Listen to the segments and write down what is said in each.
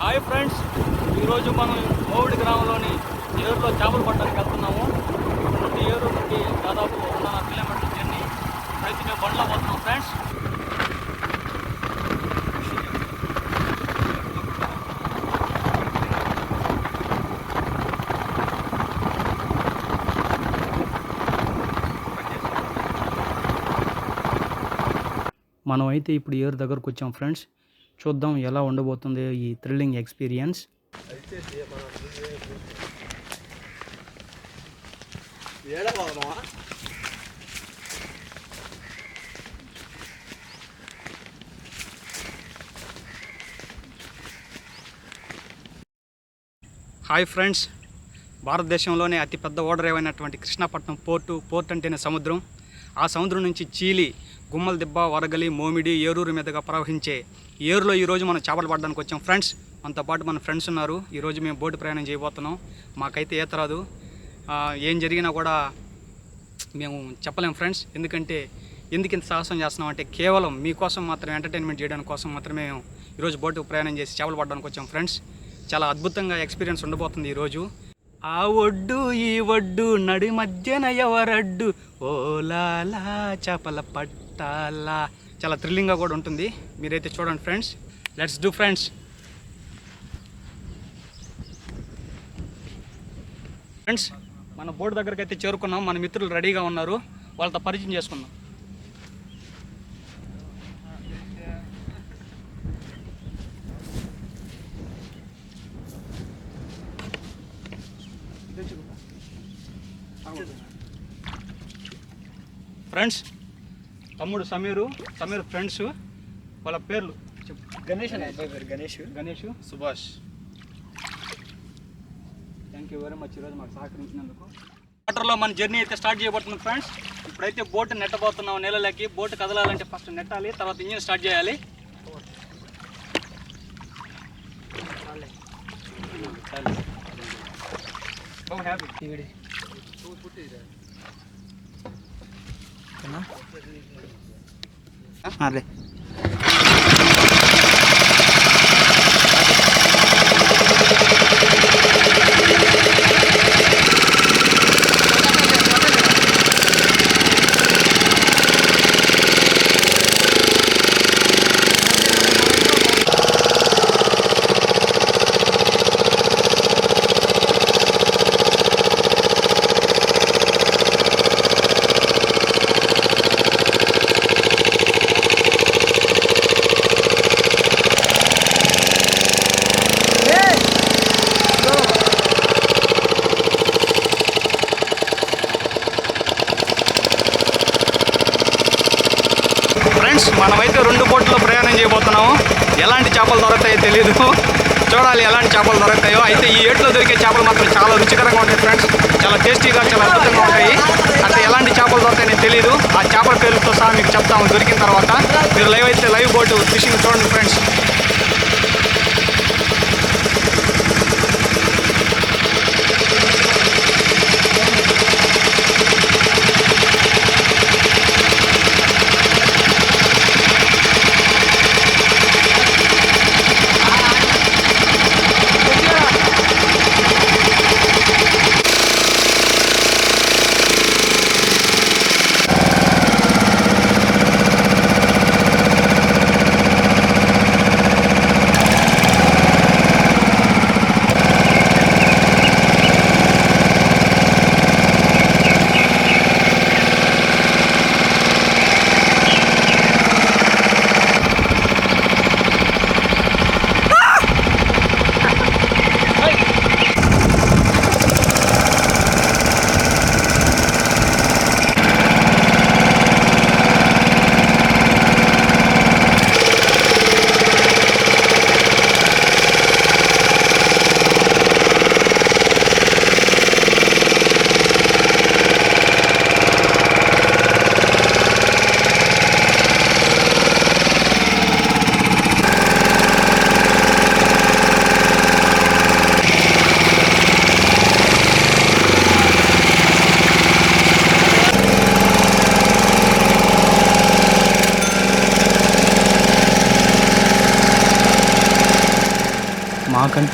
Hi friends ఈరోజు మనం మోవిడి గ్రామంలోని ఏరులో చేపలు పట్టడానికి వెళ్తున్నాము. ఇక్కడ నుండి ఏరు నుండి దాదాపు వందల కిలోమీటర్ల జర్నీ. అయితే మేము బండ్లో పోతున్నాం ఫ్రెండ్స్. మనం అయితే ఇప్పుడు ఏరు దగ్గరకు వచ్చాం ఫ్రెండ్స్. చూద్దాం ఎలా ఉండబోతుంది ఈ థ్రిల్లింగ్ ఎక్స్పీరియన్స్. హాయ్ ఫ్రెండ్స్ భారతదేశంలోనే అతిపెద్ద ఓడరేవైనటువంటి కృష్ణపట్నం పోర్టు పోర్ట్ అంటేనే సముద్రం. ఆ సముద్రం నుంచి చీలి గుమ్మల దిబ్బ వరగలి మోమిడి ఏరూరు మీదుగా ప్రవహించే ఏరులో ఈరోజు మనం చేపలు పడడానికి వచ్చాం. ఫ్రెండ్స్ మనతో పాటు మన ఫ్రెండ్స్ ఉన్నారు. ఈరోజు మేము బోటు ప్రయాణం చేయబోతున్నాం. మాకైతే ఈత రాదు. ఏం జరిగినా కూడా మేము చెప్పలేం ఫ్రెండ్స్ ఎందుకంటే ఎందుకు ఇంత సాహసం చేస్తున్నాం అంటే కేవలం మీకోసం మాత్రమే ఎంటర్టైన్మెంట్ చేయడానికి కోసం మాత్రమే ఈరోజు బోటు ప్రయాణం చేసి చేపలు పడడానికి వచ్చాం. ఫ్రెండ్స్ చాలా అద్భుతంగా ఎక్స్పీరియన్స్ ఉండబోతుంది ఈరోజు ఆ ఒడ్డు ఈ ఒడ్డు నడి మధ్యన ఎవరడ్డు? ఓలాలా చేపల పట్టాలా. చాలా థ్రిల్లింగ్గా కూడా ఉంటుంది. మీరైతే చూడండి friends let's do friends friends మన బోర్డు దగ్గరికి అయితే చేరుకున్నాం. మన మిత్రులు రెడీగా ఉన్నారు. వాళ్ళతో పరిచయం చేసుకుందాం. ఫ్రెండ్స్ తమ్ముడు సమీరు సమీర్ ఫ్రెండ్స్ వాళ్ళ పేర్లు చెప్పు. గణేష్ అనే అబ్బాయి పేరు Ganesh. Ganesh. Subhash. Thank you very much ఈరోజు మాకు సహకరించినందుకు. వాటర్లో మన జర్నీ అయితే స్టార్ట్ చేయబోతున్నాం ఫ్రెండ్స్ ఇప్పుడైతే బోట్ నెట్టబోతున్నాం నీళ్ళలోకి బోట్ కదలాలంటే ఫస్ట్ నెట్టాలి తర్వాత ఇంజిన్ స్టార్ట్ చేయాలి. హ్యాపీ అదే ఫ్రెండ్స్ మనమైతే రెండు బోట్లో ప్రయాణం చేయబోతున్నాము ఎలాంటి చేపలు దొరుకుతాయో తెలియదు చూడాలి ఎలాంటి చేపలు దొరుకుతాయో. అయితే ఈ ఏట్లో దొరికే చేపలు మాత్రం చాలా రుచికరంగా ఉంటాయి ఫ్రెండ్స్ చాలా టేస్టీగా చాలా అద్భుతంగా ఉంటాయి. అంటే ఎలాంటి చేపలు దొరుకుతాయని తెలియదు ఆ చేపల పేర్లతో సహా మీకు చెప్తాము. దొరికిన తర్వాత మీరు లైవ్ అయితే లైవ్ బోట్ ఫిషింగ్ చూడండి ఫ్రెండ్స్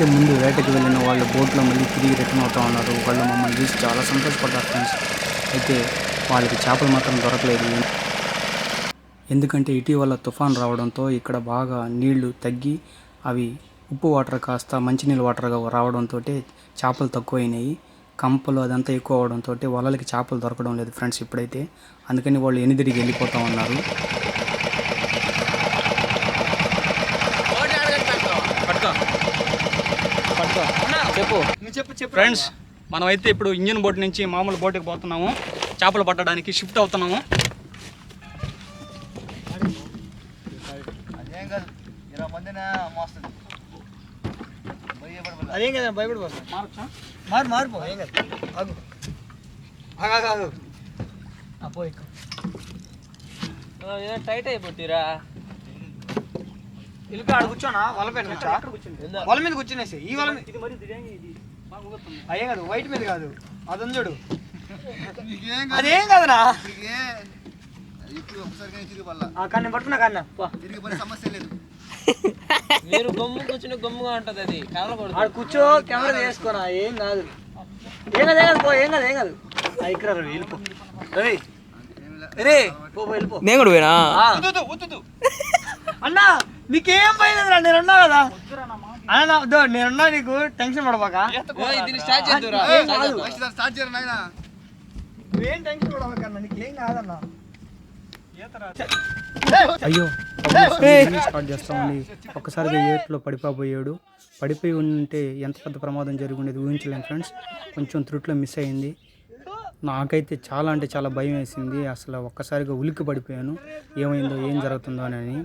మాకంటే ముందు వేటకి వెళ్ళిన వాళ్ళు బోట్లో మళ్ళీ తిరిగి రిటర్న్ అవుతా ఉన్నారు. వాళ్ళు మమ్మల్ని చూసి చాలా సంతోషపడ్డారు ఫ్రెండ్స్ అయితే వాళ్ళకి చేపలు మాత్రం దొరకలేదు. ఎందుకంటే ఇటీవల తుఫాన్ రావడంతో ఇక్కడ బాగా నీళ్ళు తగ్గి అవి ఉప్పు వాటర్ కాస్త మంచినీళ్ళ వాటర్గా రావడంతో చేపలు తక్కువైనాయి. కంపలు అదంతా ఎక్కువ అవడంతో వలలకి చేపలు దొరకడం లేదు ఫ్రెండ్స్ ఇప్పుడైతే. అందుకని వాళ్ళు ఎనిదిరిగి వెళ్ళిపోతూ ఉన్నారు చెప్పు నువ్వు చెప్పు చెప్పు ఫ్రెండ్స్ మనమైతే ఇప్పుడు ఇంజిన్ బోట్ నుంచి మామూలు బోట్కి పోతున్నాము. చేపలు పట్టడానికి షిఫ్ట్ అవుతున్నాము. అదేం కాదు ఇరవై మందిన మోస్తుంది. అదేం కదా భయపడిపోతుంది మారు మారిపో ఏం కాదు. ఆగు. ఆగు ఆగు ఆగు. అపో ఎక్కువ టైట్ అయిపోతీరా. ఇల్లు ఆడ కూర్చోనా? వల పైన కూర్చో వల మీద కూర్చునేసి ఈ వల మీద అయ్యే కాదు వైట్ మీద కాదు. అది ఉంది చూడు అదేం కాదురా ఆ, కన్ను పట్టుకున్నా కన్నా. పో. మీరు గమ్ము కూర్చుని గమ్ముగా ఉంటది అది. కదలకూడదు. ఆడ కూర్చో కెమెరా చేసుకోనా ఏం కాదు. ఏం కాదు ఏం కాదు పో ఏం కాదు ఏం కాదు. ఇక్కడ వెళ్ళిపో రవి రే పో పో, వెళ్ళిపో నేను కూడా పోయినా. అన్నా నీకేం పోయిందిరా నేను ఉన్నా కదా. అన్న నా- దో, నేనున్నా నీకు టెన్షన్ పడబాక. ఏం టెన్షన్ కాదన్నా. అయ్యో స్టార్ట్ చేస్తామండి ఒక్కసారిగా ఏట్లో పడిపోయాడు పడిపోయి ఉంటే ఎంత పెద్ద ప్రమాదం జరిగి ఉండేది ఊహించలేం ఫ్రెండ్స్ కొంచెం త్రుట్లో మిస్ అయింది. నాకైతే చాలా అంటే చాలా భయం వేసింది. అసలు ఒక్కసారిగా ఉలిక్కి పడిపోయాను ఏమైందో ఏం జరుగుతుందో అని.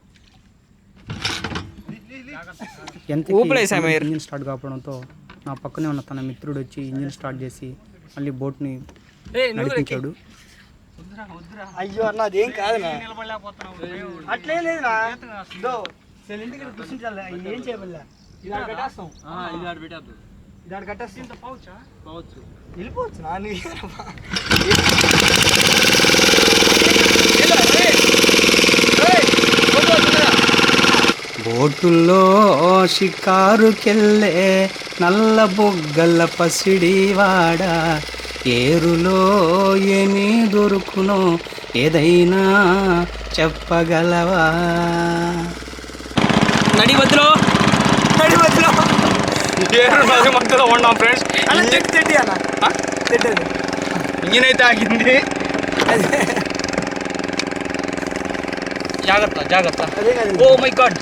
మీరు. ఇంజిన్ స్టార్ట్ కావడంతో నా పక్కనే ఉన్న తన మిత్రుడు వచ్చి ఇంజిన్ స్టార్ట్ చేసి మళ్ళీ బోట్ని నడిపించాడు. అయ్యో అన్న అదేం కాదన్నా అట్లే లేదునా? దో ఇంటికి కూర్చుంటాలే ఏం చేయబడలే? ఇది ఆడ కట్టేస్తాం. ఇది ఆడ పెట్టద్దు. ఇది ఆడ కట్టేస్తాం పోవచ్చు? వెళ్ళిపోవచ్చు నా నీకు బోటుల్లో షికారుకెళ్ళే నల్ల బొగ్గల పసిడివాడ? ఏరులో ఏమీ దొరుకునో ఏదైనా చెప్పగలవా? నడి మధ్యలో నడి మధ్యలో ఏరు నది మధ్యలో ఉన్నాం ఫ్రెండ్స్. అన్న చెట్టు చెట్టు అన్న చెట్టు అది. ఇంజిన్ అయితే ఆగింది. జాగ్రత్త జాగ్రత్త. ఓ మై గాడ్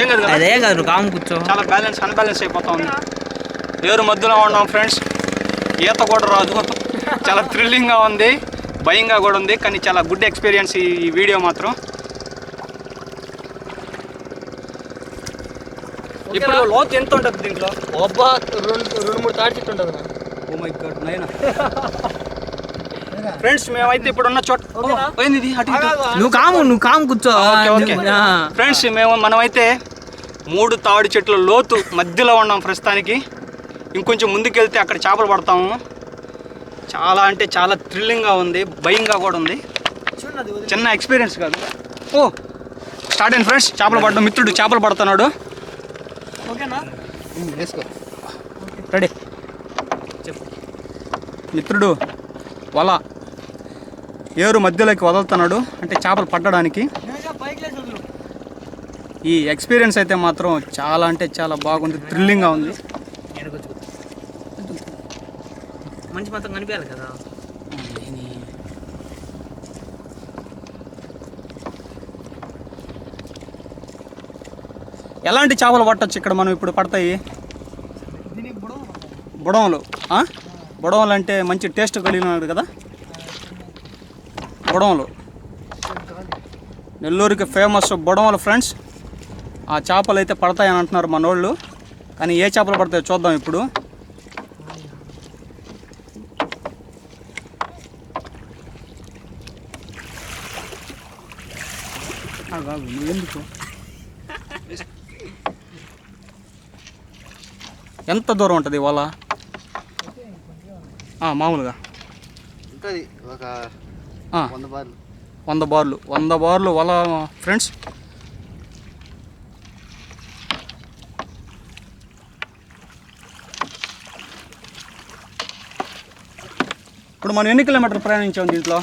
ఏం కాదు? అదే కాదు నువ్వు కాము కూర్చో. చాలా బ్యాలెన్స్ అన్బ్యాలెన్స్ అయిపోతా ఉంది. ఏరు మధ్యలో ఉన్నాం ఫ్రెండ్స్ ఈత కూడా రాదు. చాలా థ్రిల్లింగ్గా ఉంది. భయంగా కూడా ఉంది కానీ చాలా గుడ్ ఎక్స్పీరియన్స్ ఈ వీడియో మాత్రం. ఇప్పుడు లోతు ఎంత ఉంటుంది దీంట్లో? అబ్బా రెండు రెండు మూడు తాటి చెట్టు ఉంటుంది. ఓ మై గాడ్ నైనా ఫ్రెండ్స్ మేమైతే ఇప్పుడు ఉన్న చోట? పోయింది ఇది అటు. నువ్వు కాము నువ్వు కాము కూర్చో. Okay okay. ఫ్రెండ్స్ మేము మనమైతే మూడు తాడి చెట్ల లోతు మధ్యలో ఉన్నాం ప్రస్తుతానికి. ఇంకొంచెం ముందుకెళ్తే అక్కడ చేపలు పడతాము. చాలా అంటే చాలా థ్రిల్లింగ్గా ఉంది భయంగా కూడా ఉంది. చిన్న ఎక్స్పీరియన్స్ కాదు. ఓ స్టార్ట్ అయింది ఫ్రెండ్స్ చేపలు పడడం మిత్రుడు చేపలు పడుతున్నాడు. ఓకేనా? రెడీ మిత్రుడు వల ఏరు మధ్యలోకి వదులుతున్నాడు. అంటే చేపలు పట్టడానికి. ఈ ఎక్స్పీరియన్స్ అయితే మాత్రం చాలా అంటే చాలా బాగుంది. థ్రిల్లింగ్గా ఉంది. మంచి మొత్తం కనిపించాలి కదా. ఎలాంటి చేపలు పట్టొచ్చు ఇక్కడ మనం ఇప్పుడు పడతాయి? దీనికి బుడవ బుడవలు అంటే మంచి టేస్ట్ కలిగినది కదా? బుడవలు. నెల్లూరుకి ఫేమస్ బుడవలు ఫ్రెండ్స్. ఆ చేపలు అయితే పడతాయని అంటున్నారు మనోళ్ళు కానీ ఏ చేపలు పడతాయో చూద్దాం ఇప్పుడు. ఎందుకు? ఎంత దూరం ఉంటుంది ఆ, మామూలుగా. ఉంటుంది ఒక వంద బార్లు. వంద బార్లు. వంద బార్లు వల ఫ్రెండ్స్. ఇప్పుడు మనం ఎన్ని కిలోమీటర్ ప్రయాణించాం దీంట్లో?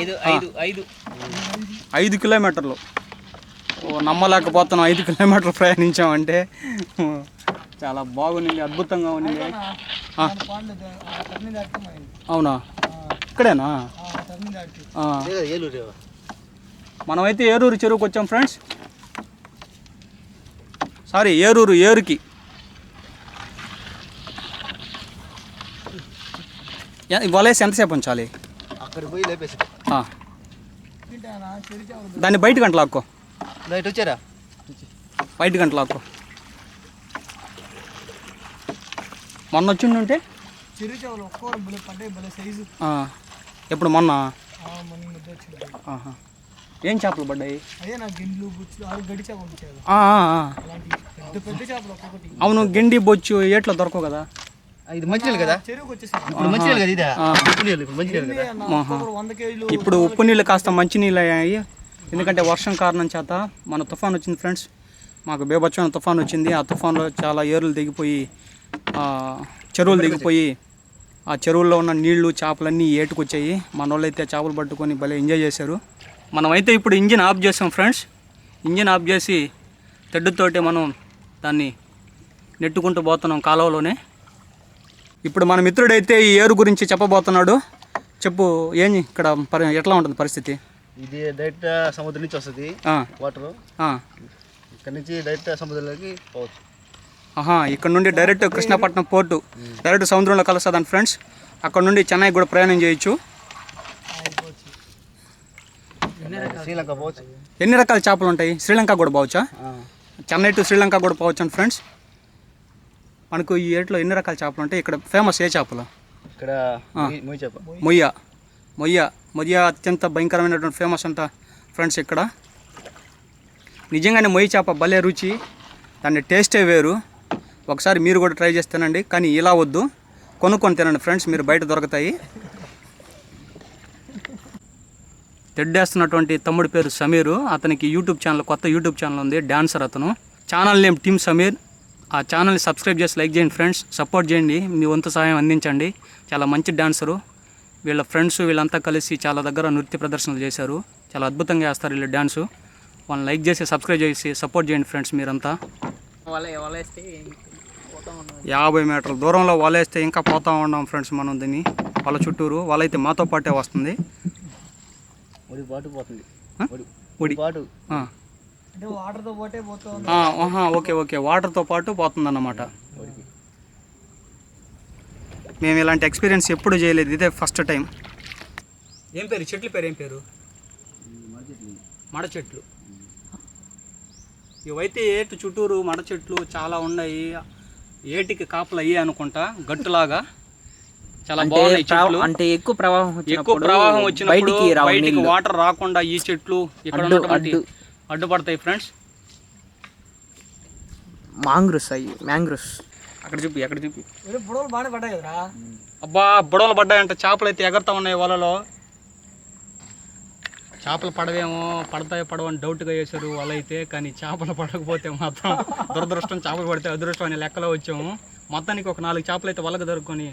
ఐదు ఐదు ఐదు. ఐదు కిలోమీటర్లు. ఓ నమ్మలేకపోతున్నాం ఐదు కిలోమీటర్లు ప్రయాణించామంటే. చాలా బాగుంది అద్భుతంగా ఉంది. అవునా? ఇక్కడేనా? మనమైతే ఏరూరు చెరువుకి వచ్చాం ఫ్రెండ్స్. సారీ ఏరూరు ఏరుకి. వలేసి ఎంతసేపు ఉంచాలి. దాన్ని బయట గంట లాక్కో నైట్ వచ్చారా? బయట గంట లాక్కో మొన్న సైజు ఆ. ఎప్పుడు మొన్న. ఏం చేపలు పడ్డాయి? అవును గెండి బొచ్చు ఏట్లో దొరకవు కదా? ఇది మంచినీళ్ళు కదా? ఇప్పుడు మంచినీళ్ళు కదా ఇదే? ఆ. ఉప్పు నీళ్ళు ఇప్పుడు మంచినీళ్ళు కదా? ఇప్పుడు ఉప్పు నీళ్ళు కాస్త మంచినీళ్ళు అయ్యాయి. ఎందుకంటే వర్షం కారణం చేత మన తుఫాన్ వచ్చింది ఫ్రెండ్స్. మాకు బేబచ్చమైన తుఫాన్ వచ్చింది. ఆ తుఫాన్లో చాలా ఏరులు దిగిపోయి చెరువులు దిగిపోయి ఆ చెరువుల్లో ఉన్న నీళ్ళు చేపలన్నీ ఏటుకొచ్చాయి. మన వాళ్ళు అయితే చేపలు పట్టుకొని భలే ఎంజాయ్ చేశారు. మనమైతే ఇప్పుడు ఇంజిన్ ఆఫ్ చేసాం ఫ్రెండ్స్. ఇంజిన్ ఆఫ్ చేసి తెడ్డుతోటి మనం దాన్ని నెట్టుకుంటూ పోతున్నాం కాలువలోనే. ఇప్పుడు మన మిత్రుడైతే ఈ ఏరు గురించి చెప్పబోతున్నాడు. చెప్పు ఏం ఇక్కడ పరి ఎట్లా ఉంటుంది పరిస్థితి? ఇది డైరెక్ట్ సముద్రం నుంచి వస్తుంది. వాటర్. ఆ, ఇక్కడ నుంచి డైరెక్ట్ సముద్రంలోకి పోవచ్చు. ఆహా ఇక్కడ నుండి డైరెక్ట్ కృష్ణపట్నం పోర్టు. డైరెక్ట్ సముద్రంలో కలుస్తుందని ఫ్రెండ్స్. అక్కడ నుండి చెన్నై కూడా ప్రయాణం చేయొచ్చు. ఎన్ని రకాల చేపలు ఉంటాయి? శ్రీలంక కూడా పోవచ్చా. చెన్నై టు శ్రీలంక కూడా పోవచ్చు అని ఫ్రెండ్స్? మనకు ఈ ఏట్లో ఎన్ని రకాల చేపలు ఉంటాయి? ఇక్కడ ఫేమస్ ఏ చేపలు? ఇక్కడ మొయ్య. మొయ్య. మొయ్య అత్యంత భయంకరమైనటువంటి ఫేమస్ అంట ఫ్రెండ్స్ ఇక్కడ. నిజంగానే మొయ్యి చేప భలే రుచి. దాని టేస్టే వేరు. ఒకసారి మీరు కూడా ట్రై చేస్తానండి కానీ ఇలా వద్దు. కొనుక్కొని తినండి ఫ్రెండ్స్ మీరు బయట దొరుకుతాయి. తెడ్డేస్తున్నటువంటి తమ్ముడి పేరు సమీరు. అతనికి యూట్యూబ్ ఛానల్ కొత్త యూట్యూబ్ ఛానల్ ఉంది డాన్సర్ అతను. Channel name team Sameer. ఆ ఛానల్ని సబ్స్క్రైబ్ చేసి లైక్ చేయండి ఫ్రెండ్స్ సపోర్ట్ చేయండి. మీ వంతు సహాయం అందించండి. చాలా మంచి డాన్సరు. వీళ్ళ ఫ్రెండ్స్ వీళ్ళంతా కలిసి చాలా దగ్గర నృత్య ప్రదర్శనలు చేశారు. చాలా అద్భుతంగా వేస్తారు వీళ్ళు డ్యాన్సు వాళ్ళని లైక్ చేసి సబ్స్క్రైబ్ చేసి సపోర్ట్ చేయండి ఫ్రెండ్స్ మీరంతా. యాభై మీటర్ల దూరంలో వలేస్తే ఇంకా పోతా ఉన్నాం ఫ్రెండ్స్ మనం దీన్ని వాళ్ళ చుట్టూరు. వాళ్ళైతే మాతో పాటే వస్తుంది. పోతుంది. Okay okay. వాటర్తో పాటు పోతుందన్నమాట. ఒడికి. మేము ఇలాంటి ఎక్స్పీరియన్స్ ఎప్పుడు చేయలేదు. ఇదే ఫస్ట్ టైం. ఏం పేరు? చెట్ల పేరు ఏం పేరు? మడ చెట్లు. ఇవైతే ఏటు చుట్టూరు మడ చెట్లు చాలా ఉన్నాయి. ఏటికి కాపలు అయ్యి అనుకుంటా గట్టులాగా. చాలా బాగున్నాయి చెట్లు. అంటే ఎక్కువ ప్రవాహం ఎక్కువ వచ్చినప్పుడు ప్రవాహం వచ్చినప్పుడు బయటికి. వాటర్ రాకుండా ఈ చెట్లు ఇక్కడ అడ్డు- ఉన్నటువంటి అడ్డు. అడ్డుపడతాయి ఫ్రెండ్స్. మాంగ్రూస్ అయ్యి మ్యాంగ్రూస్ అక్కడ చూపి అక్కడ చూపి. బుడవలు బాగానే పడ్డాయి కదరా. అబ్బా బుడవలు పడ్డాయంట చేపలు అయితే ఎగరుతా ఉన్నాయి వలలో చేపలు పడవేమో పడతాయో పడవని డౌట్గా వేశారు వల అయితే కానీ చేపలు పడకపోతే మాత్రం దురదృష్టం చేపలు పడితే అదృష్టం అనే లెక్కలో వచ్చాము. మొత్తానికి ఒక నాలుగు చేపలు అయితే వలకు దొరుకుని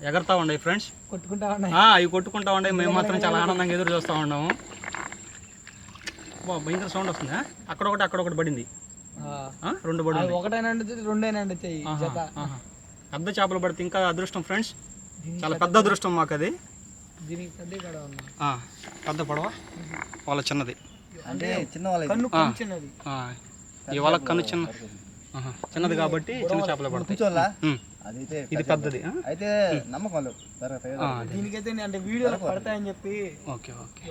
ఎగరుతా ఉన్నాయి ఫ్రెండ్స్ కొట్టుకుంటా ఉన్నాయి. ఆ, అవి కొట్టుకుంటా ఉన్నాయి. మేము మాత్రం చాలా ఆనందంగా ఎదురు చూస్తూ ఉన్నాము. బా భయంకర సౌండ్ వస్తుందా? అక్కడ ఒకటి అక్కడ ఒకటి పడింది. రెండు పడింది ఒకటైనా రెండైనా చెయ్యి జత. ఆహా. పెద్ద చేపలు పడితే ఇంకా అదృష్టం ఫ్రెండ్స్ చాలా పెద్ద అదృష్టం మాకు అది దీనికి పెద్ద పడవ వాళ్ళ చిన్నది. అంటే చిన్న వాళ్ళకి కన్ను కొంచెన్నది ఆ, ఈ వాళ్ళ కన్ను చిన్న చిన్నది కాబట్టి చిన్న చేపలే పడతాయి. ఇది పెద్దది? అయితే నమ్మకం. దీనికైతే అంటే వీడియోలో పడతాయని చెప్పి ఓకే ఓకే.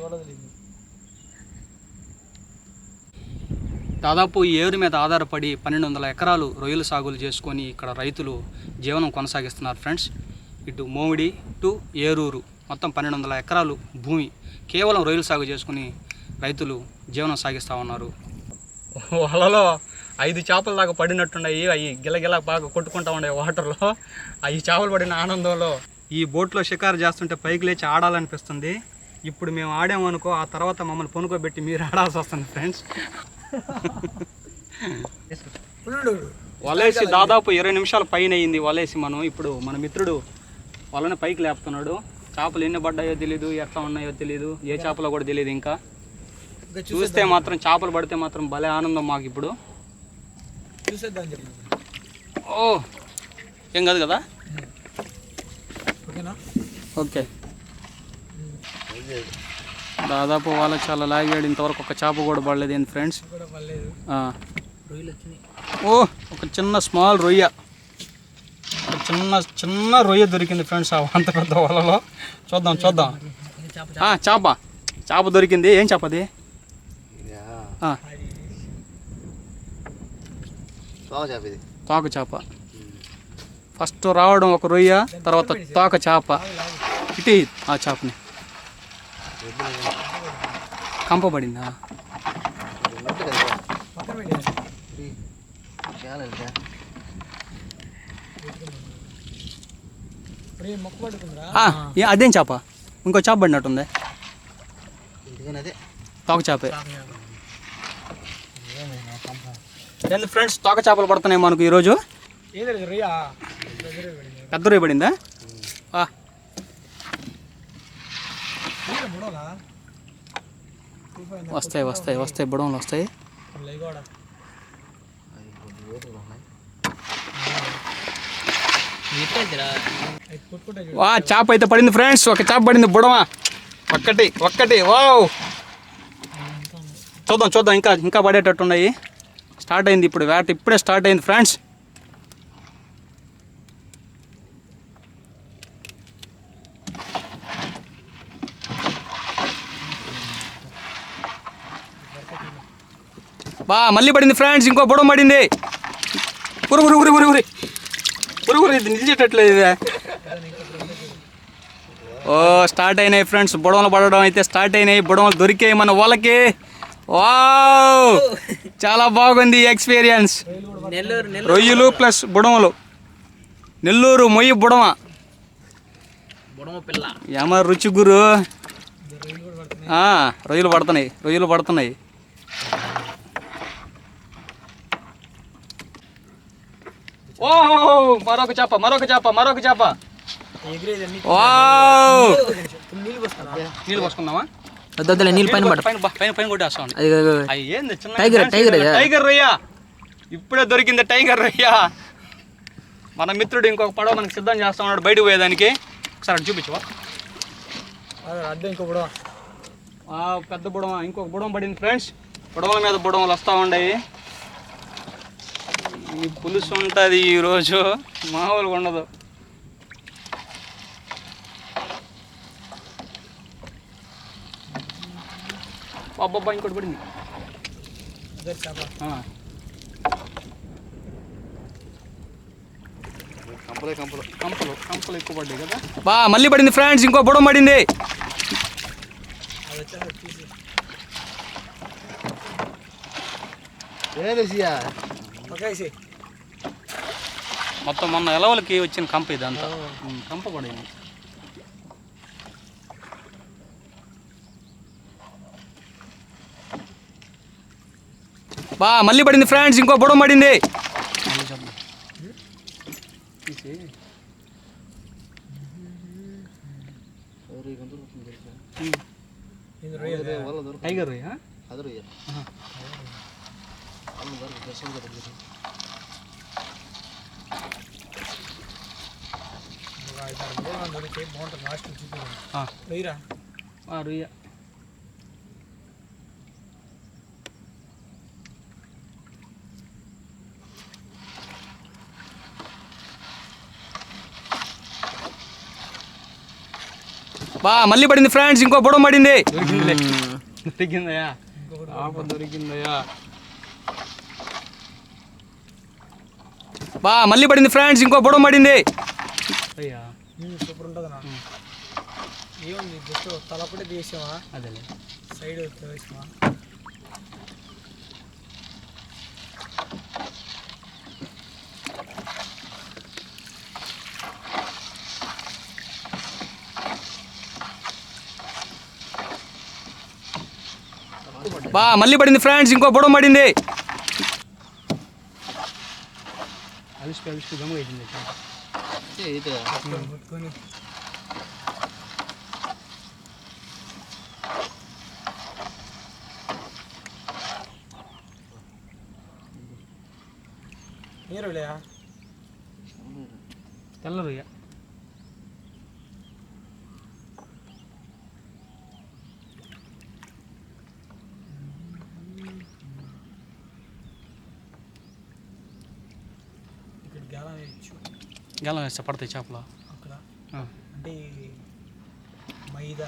దాదాపు ఈ ఏరు మీద ఆధారపడి పన్నెండు వందల ఎకరాలు రొయ్యల సాగులు చేసుకొని ఇక్కడ రైతులు జీవనం కొనసాగిస్తున్నారు ఫ్రెండ్స్. ఇటు మోమిడి టు ఏరూరు. మొత్తం పన్నెండు వందల ఎకరాలు భూమి కేవలం రొయ్యల సాగు చేసుకుని రైతులు జీవనం సాగిస్తూ ఉన్నారు. వలలో ఐదు చేపల దాకా పడినట్టున్నాయి. అవి గిలగిల బాగా కొట్టుకుంటా ఉన్నాయి వాటర్లో. అవి చేపలు పడిన ఆనందంలో. ఈ బోట్లో షికారు చేస్తుంటే పైకి లేచి ఆడాలనిపిస్తుంది. ఇప్పుడు మేము ఆడామనుకో ఆ తర్వాత మమ్మల్ని పొనుకోబెట్టి మీరు ఆడాల్సి వస్తుంది ఫ్రెండ్స్ వలేసి దాదాపు ఇరవై నిమిషాల పైన అయింది వలేసి మనం. ఇప్పుడు మన మిత్రుడు వలని పైకి లేపుతున్నాడు. చేపలు ఎన్ని పడ్డాయో తెలియదు ఎట్లా ఉన్నాయో తెలియదు ఏ చేపలో కూడా తెలియదు ఇంకా. చూస్తే మాత్రం చేపలు పడితే మాత్రం భలే ఆనందం మాకు ఇప్పుడు. ఓ ఏం కాదు కదా? ఓకే. దాదాపు వాళ్ళ చాలా లాగాడు ఇంతవరకు ఒక చేప కూడా పడలేదు ఏంటి ఫ్రెండ్స్ ఓ ఒక చిన్న స్మాల్ రొయ్య. చిన్న చిన్న రొయ్య దొరికింది ఫ్రెండ్స్ అంత పెద్ద వలలో. చూద్దాం చూద్దాం. చేప. చేప దొరికింది. ఏం చేప అది? తోక చేప ఫస్ట్ రావడం ఒక రొయ్య తర్వాత తోక చేప. ఇటీ ఆ చేపని. కంపబడిందా పక్కన పెట్టేయండి చేయాలి ఇంకా. ఇప్పుడు ఏం మొక్క పడుతుందా ఆ, ఏ, అదేం చేప? ఇంకో చేప పడినట్టుంది. తోక చేపే. ఫ్రెండ్స్ తోక చేపలు పడుతున్నాయి మనకు ఈరోజు? పెద్ద రొయ్య పడిందా? వస్తాయి వస్తాయి వస్తాయి బుడంలు వస్తాయి లేగోడ అవి కొద్ది వేటుగా ఉన్నాయి అవి కొట్టుకుంటే వా చేప అయితే పడింది ఫ్రెండ్స్. ఒక చేప పడింది బుడమా. ఒక్కటి ఒక్కటి. వావ్. చూద్దాం చూద్దాం. ఇంకా ఇంకా పడేటట్టు ఉన్నాయి. స్టార్ట్ అయింది ఇప్పుడు వేట. ఇప్పుడే స్టార్ట్ అయింది ఫ్రెండ్స్. బా మళ్ళీ పడింది ఫ్రెండ్స్. ఇంకో బుడం పడింది. ఉరి ఉరి ఉరి ఉరి ఉరి. ఉరి ఇది నిలిచేటట్లేదు. ఓ స్టార్ట్ అయినాయి ఫ్రెండ్స్. బుడవలు పడడం అయితే స్టార్ట్ అయినాయి. బుడవలు దొరికాయి మన వాళ్ళకి. వావ్! చాలా బాగుంది ఎక్స్పీరియన్స్. రొయ్యలు ప్లస్ బుడమలు నెల్లూరు మొయ్యి బుడమ ఏమ రుచి గురు. రొయ్యలు పడుతున్నాయి. రొయ్యలు పడుతున్నాయి ఓ మరొక చేప మరొక చేప మరొక చేప. నీళ్ళు పోసుకుందామా? నీళ్ళు పైన పడ పైన కొట్టేస్తాం టైగర్, టైగర్ ఇది. టైగర్ రొయ్య. ఇప్పుడే దొరికింది టైగర్ రొయ్య. మన మిత్రుడు ఇంకొక పడవ మనకి సిద్ధం చేస్తా ఉన్నాడు బయటకు పోయేదానికి. ఒకసారి చూపించవా? అదే ఇంకో ఆ, పెద్ద బుడమ ఇంకొక బుడమ పడింది ఫ్రెండ్స్ బుడమల మీద బుడమలు వస్తూ ఉన్నాయి. ఈ పులుసు ఉంటుంది ఈరోజు. మామూలుగా ఉండదు. అబ్బబ్బా ఇంకోటి పడింది. కంపలే కంపలు. కంపలు కంపలు ఎక్కువ పడ్డాయి కదా. బా మళ్ళీ పడింది ఫ్రెండ్స్ ఇంకో బుడం పడింది. అది వచ్చేసి మొత్తం మొన్న ఎలవలకి వచ్చిన కంప ఇదంతా. కంప పడింది బా మళ్ళీ పడింది ఫ్రెండ్స్ ఇంకో బుడం పడింది. ఇది టైగర్ రొయ్య? బా మళ్ళీ పడింది ఫ్రెండ్స్ ఇంకో పొడవ పడింది. దొరికిందయా బా మళ్ళీ పడింది ఫ్రెండ్స్ ఇంకో పొడవ పడింది. అయ్యా. సూపర్ ఉంటుంది నా ఏముంది జస్ట్ తలపడే తీసామా అదేలే. సైడ్ వేసామా బా మళ్ళీ పడింది ఫ్రెండ్స్ ఇంకో బుడం పడింది. అలిసిపోయి అలిసిపోయి గమ్ము వేసింది ఇదే పట్టుకొని నీరులే తెల్ల రొయ్య ఇక్కడ గేలం వేయచ్చు గెలం వేస్తే పడతాయి చేపలు. అక్కడ. ఆ. అంటే మైదా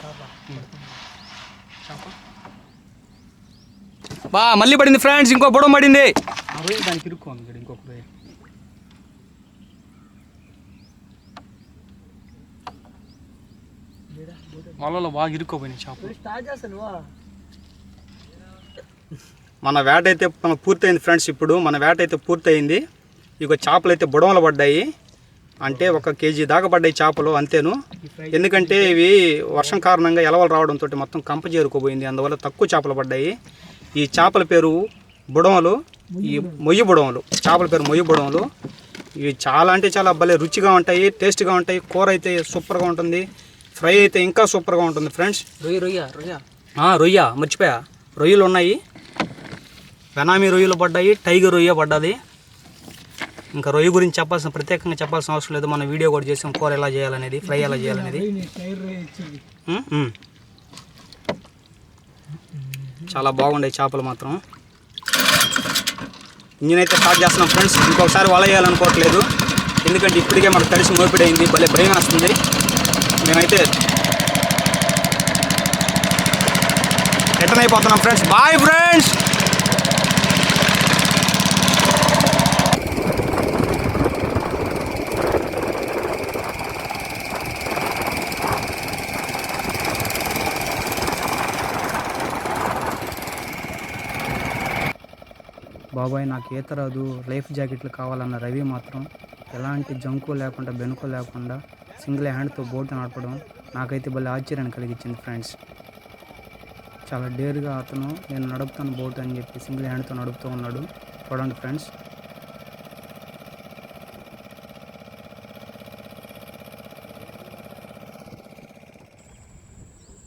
చేప పడుతుంది. బా మళ్ళీ పడింది ఫ్రెండ్స్ ఇంకో బుడం పడింది. దానికి ఇరుక్కోంది ఇక్కడ ఇంకొక రొయ్య. వలలో బాగా ఇరుక్కోపోయినాయి చేపలు. నువ్వా? మన వేట అయితే మన పూర్తయింది ఫ్రెండ్స్ ఇప్పుడు మన వేట అయితే పూర్తయింది. ఇక చేపలు అయితే బుడమలు పడ్డాయి. అంటే ఒక కేజీ దాకా పడ్డాయి చేపలు అంతేను. ఎందుకంటే ఇవి వర్షం కారణంగా ఎలవలు రావడంతో మొత్తం కంప చేరుకోపోయింది అందువల్ల తక్కువ చేపలు పడ్డాయి. ఈ చేపల పేరు బుడమలు ఈ మొయ్యి బుడమలు చేపల పేరు మొయ్యి బుడమలు ఇవి చాలా అంటే చాలా భలే రుచిగా ఉంటాయి టేస్ట్గా ఉంటాయి. కూర అయితే సూపర్గా ఉంటుంది. ఫ్రై అయితే ఇంకా సూపర్గా ఉంటుంది ఫ్రెండ్స్. రొయ్య రొయ్య రొయ్య. రొయ్య మర్చిపోయా. రొయ్యలు ఉన్నాయి వెనామీ రొయ్యలు పడ్డాయి టైగర్ రొయ్య పడ్డది. ఇంకా రొయ్య గురించి చెప్పాల్సిన ప్రత్యేకంగా చెప్పాల్సిన అవసరం లేదు. మన వీడియో కూడా చేసాం. కూర ఎలా చేయాలనేది ఫ్రై ఎలా చేయాలనేది. చాలా బాగుండే చేపలు మాత్రం. ఇంజిన్ అయితే స్టార్ట్ చేస్తున్నాం ఫ్రెండ్స్. ఇంకొకసారి వల వేయాలనుకోవట్లేదు. ఎందుకంటే ఇప్పటికే మనకు తడిసి మోపిడైంది. భలే భయం వస్తుంది మేమైతే రిటర్న్ అయిపోతున్నాం ఫ్రెండ్స్. బాయ్ ఫ్రెండ్స్ బాబాయ్ నాకు ఈత రాదు లైఫ్ జాకెట్లు కావాలన్న రవి మాత్రం ఎలాంటి జంకు లేకుండా బెనుకు లేకుండా సింగిల్ హ్యాండ్తో బోట్ నడపడం నాకైతే భలే ఆశ్చర్యాన్ని కలిగించింది ఫ్రెండ్స్. చాలా డేర్గా అతను నేను నడుపుతాను బోట్ అని చెప్పి సింగిల్ హ్యాండ్తో నడుపుతూ ఉన్నాడు. చూడండి ఫ్రెండ్స్.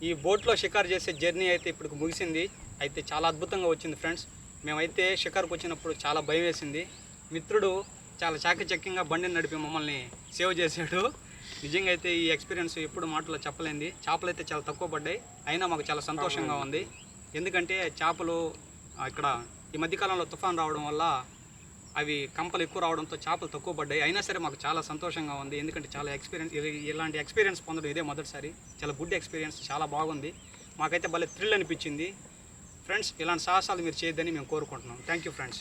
ఈ బోట్లో షికారు చేసే జర్నీ అయితే ఇప్పుడు ముగిసింది. అయితే చాలా అద్భుతంగా వచ్చింది ఫ్రెండ్స్. మేమైతే షికారుకు వచ్చినప్పుడు చాలా భయం వేసింది. మిత్రుడు చాలా చాకచక్యంగా బండిని నడిపి మమ్మల్ని సేవ్ చేశాడు. నిజంగా అయితే ఈ ఎక్స్పీరియన్స్ ఎప్పుడు మాటలో చెప్పలేంది. చేపలు అయితే చాలా తక్కువ పడ్డాయి. అయినా మాకు చాలా సంతోషంగా ఉంది. ఎందుకంటే చేపలు ఇక్కడ ఈ మధ్యకాలంలో తుఫాన్ రావడం వల్ల అవి కంపలు ఎక్కువ రావడంతో చేపలు తక్కువ పడ్డాయి. అయినా సరే మాకు చాలా సంతోషంగా ఉంది. ఎందుకంటే చాలా ఎక్స్పీరియన్స్ ఇలాంటి ఎక్స్పీరియన్స్ పొందడం ఇదే మొదటిసారి. చాలా గుడ్ ఎక్స్పీరియన్స్ చాలా బాగుంది. మాకైతే భలే థ్రిల్ అనిపించింది. ఫ్రెండ్స్ ఇలాంటి సాహసాలు మీరు చేయొద్దని మేము కోరుకుంటున్నాం. Thank you friends